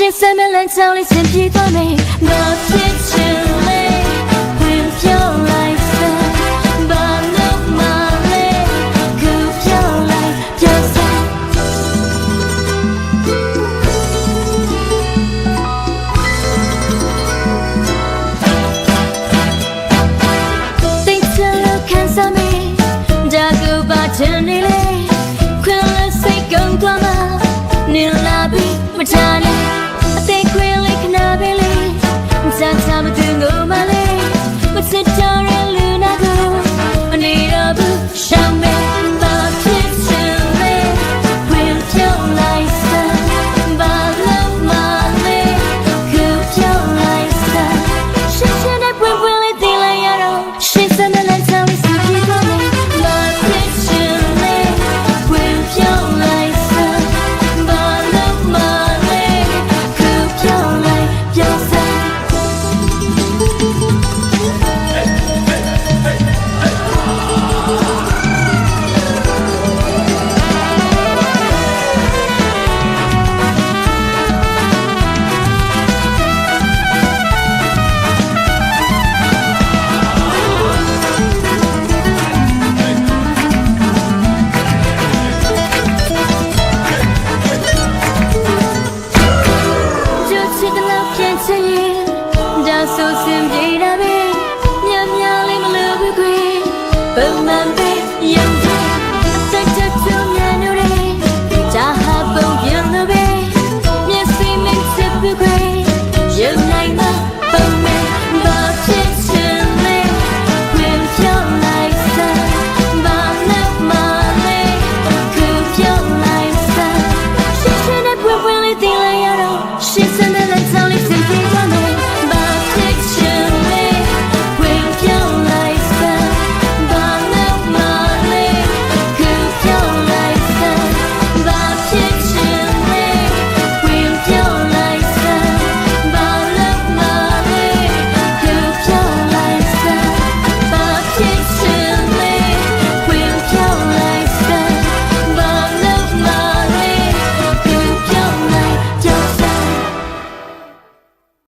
深邃门廊藏了千 p 多美那天 sang sama tengok စင်ပြေတာပဲမြန်မြန်လေးမလို့ဘူးခွေဘုံမှန်ပဲရုံး